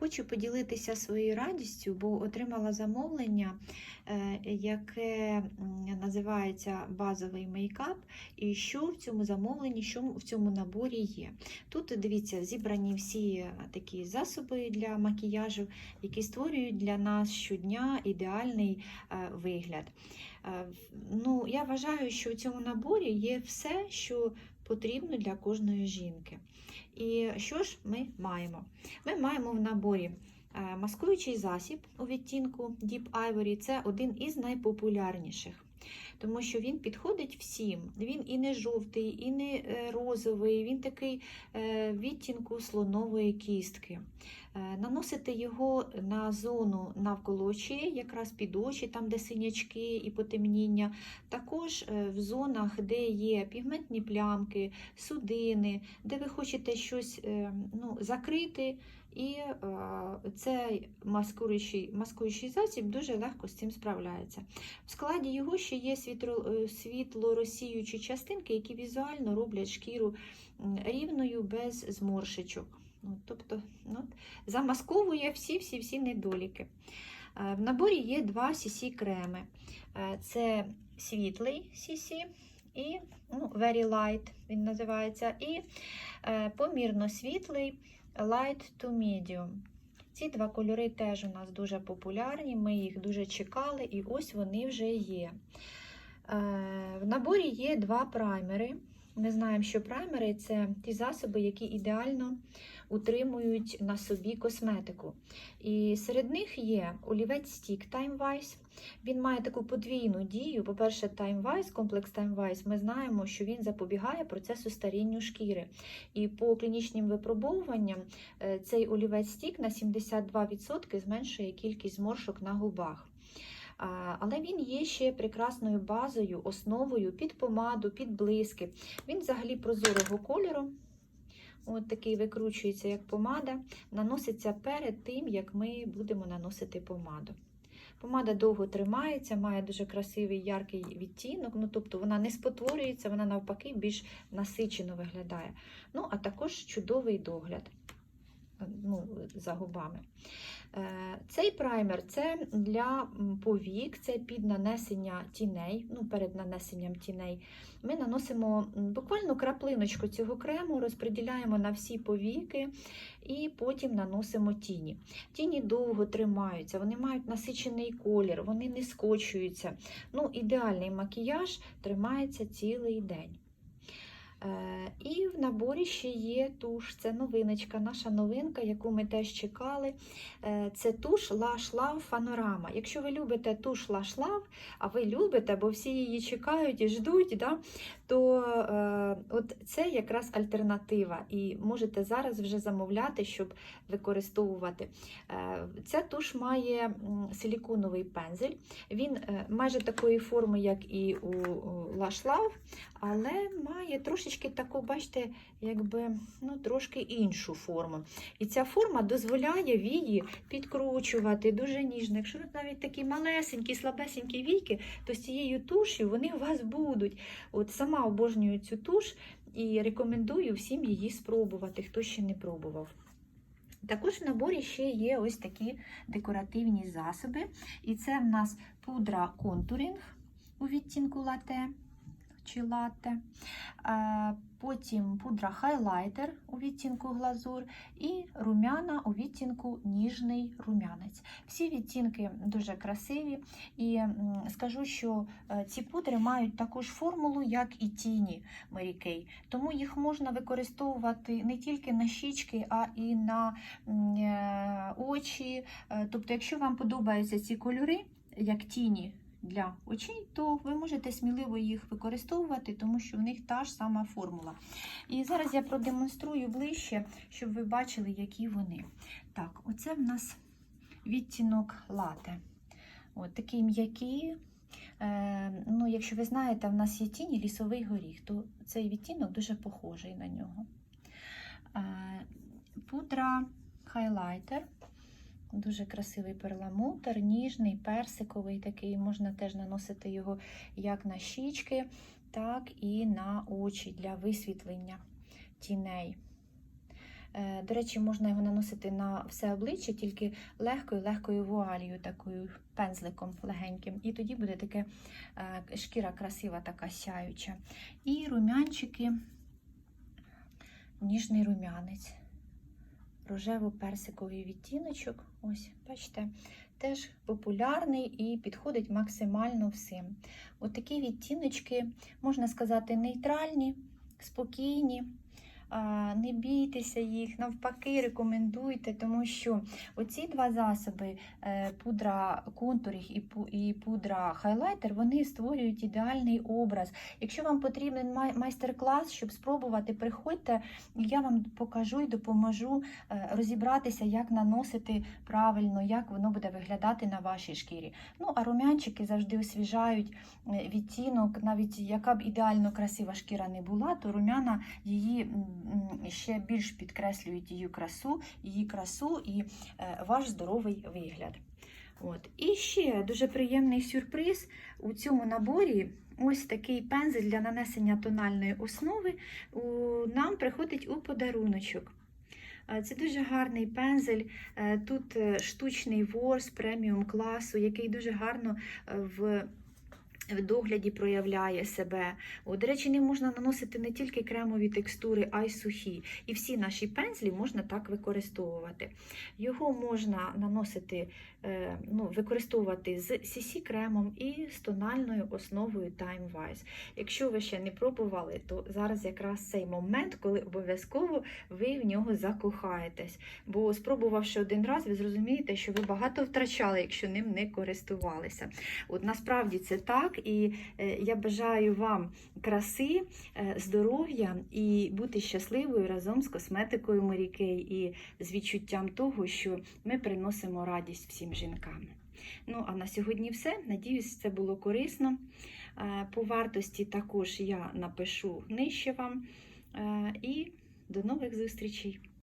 Хочу поділитися своєю радістю, бо отримала замовлення, е, яке називається базовий мейкап. І що в цьому замовленні, що в цьому наборі є. Тут дивіться, зібрані всі е, такі засоби для макіяжу, які створюють для нас щодня ідеальний е, вигляд. Ну, я вважаю, що в цьому наборі є все, що потрібно для кожної жінки. І що ж ми маємо? Ми маємо в наборі е, маскуючий засіб у відтінку Deep Ivory. Це один із найпопулярніших. Тому що він підходить всім. Він і не жовтий, і не е, розовий, він такий е, відтінку слонової кістки. Е, Наносити його на зону навколо очей, якраз під очі, там, де синячки і потемніння. Також в зонах, де є пігментні плямки, судини, де ви хочете щось ну, закрити. І цей маскуючий, маскуючий засіб дуже легко з цим справляється. В складі його ще є е, світлорозсіючі частинки, які візуально роблять шкіру рівною без зморшечок. Ну, тобто ну, замасковує всі-всі-всі недоліки. Е, В наборі є два CC креми. Е, Це світлий CC і ну, Very Light він називається, і помірно світлий Light to Medium. Ці два кольори теж у нас дуже популярні, ми їх дуже чекали, і ось вони вже є. Е, В наборі є два праймери. Ми знаємо, що праймери це ті засоби, які ідеально утримують на собі косметику. І серед них є олівець Stick TimeWise. Він має таку подвійну дію. По-перше, TimeWise, комплекс TimeWise, ми знаємо, що він запобігає процесу старінню шкіри. І по клінічним випробовуванням е, цей олівець Stick на 72% зменшує кількість зморшок на губах. Але він є ще прекрасною базою, основою під помаду, під блиски. Він взагалі прозорого кольору. От такий викручується як помада, наноситься перед тим, як ми будемо наносити помаду. Помада довго тримається, має дуже красивий яркий відтінок, ну тобто вона не спотворюється, вона навпаки більш насичено виглядає. Ну, а також чудовий догляд ну, за губами. Е, Цей праймер це для повік, це під нанесення тіней, ну, перед нанесенням тіней. Ми наносимо буквально краплиночку цього крему, розподіляємо на всі повіки і потім наносимо тіні. Тіні довго тримаються, вони мають насичений колір, вони не скочуються. Ну, Ідеальний макіяж тримається цілий день. Е, І в наборі ще є туш. Це новиночка, наша новинка, яку ми теж чекали. Е, Це туш Lush Love Panorama. Якщо ви любите туш Lush Love, а ви любите, бо всі її чекають і ждуть, да, то е, от це якраз альтернатива. І можете зараз вже замовляти, щоб використовувати. Е, Ця туш має силіконовий пензель. Він е, майже такої форми, як і у Love, але має трошечки таку, бачите, якби ну, трошки іншу форму. І ця форма дозволяє вії підкручувати дуже ніжно. Якщо навіть такі малесенькі, слабесенькі війки, то з цією туш'ю вони у вас будуть. От сама обожнюю цю туш і рекомендую всім її спробувати, хто ще не пробував. Також в наборі ще є ось такі декоративні засоби. І це в нас пудра контуринг у відтінку лате чи латте. Е, Потім пудра хайлайтер у відтінку глазур і румяна у відтінку ніжний румянець. Всі відтінки дуже красиві. І скажу, що е, ці пудри мають таку ж формулу, як і тіні Mary Kay. Тому їх можна використовувати не тільки на щічки, а і на е, очі. Е, Тобто, якщо вам подобаються ці кольори, як тіні для очей, то ви можете сміливо їх використовувати, тому що в них та ж сама формула. І зараз я продемонструю ближче, щоб ви бачили, які вони. Так, оце в нас відтінок лате. От такий м'який. Е, ну, якщо ви знаєте, в нас є тіні лісовий горіх, то цей відтінок дуже похожий на нього. Е, пудра хайлайтер. Дуже красивий перламутр, ніжний, персиковий такий. Можна теж наносити його як на щічки, так і на очі для висвітлення тіней. Е, До речі, можна його наносити на все обличчя, тільки легкою, легкою вуалію, такою пензликом легеньким. І тоді буде таке е, шкіра красива, така сяюча. І румянчики, ніжний румянець, рожево-персиковий відтіночок. Ось, бачите, теж популярний і підходить максимально всім. От відтіночки, можна сказати, нейтральні, спокійні. Не бійтеся їх, навпаки, рекомендуйте, тому що оці два засоби, е, пудра контурінг і пудра хайлайтер, вони створюють ідеальний образ. Якщо вам потрібен майстер-клас, щоб спробувати, приходьте, я вам покажу і допоможу е, розібратися, як наносити правильно, як воно буде виглядати на вашій шкірі. Ну, а румянчики завжди освіжають е, відтінок, навіть яка б ідеально красива шкіра не була, то румяна її ще більш підкреслюють її красу, її красу і е, ваш здоровий вигляд. От. І ще дуже приємний сюрприз у цьому наборі. Ось такий пензель для нанесення тональної основи нам приходить у подаруночок. Е, Це дуже гарний пензель. Е, Тут штучний ворс преміум класу, який дуже гарно в в догляді проявляє себе. О, до речі, ним можна наносити не тільки кремові текстури, а й сухі. І всі наші пензлі можна так використовувати. Його можна наносити, е, ну, використовувати з CC кремом і з тональною основою Time Wise. Якщо ви ще не пробували, то зараз якраз цей момент, коли обов'язково ви в нього закохаєтесь. Бо спробувавши один раз, ви зрозумієте, що ви багато втрачали, якщо ним не користувалися. От насправді це так, і е, я бажаю вам краси, е, здоров'я і бути щасливою разом з косметикою Марікей і з відчуттям того, що ми приносимо радість всім жінкам. Ну, а на сьогодні все. Надіюсь, це було корисно. Е, По вартості також я напишу нижче вам. І до нових зустрічей!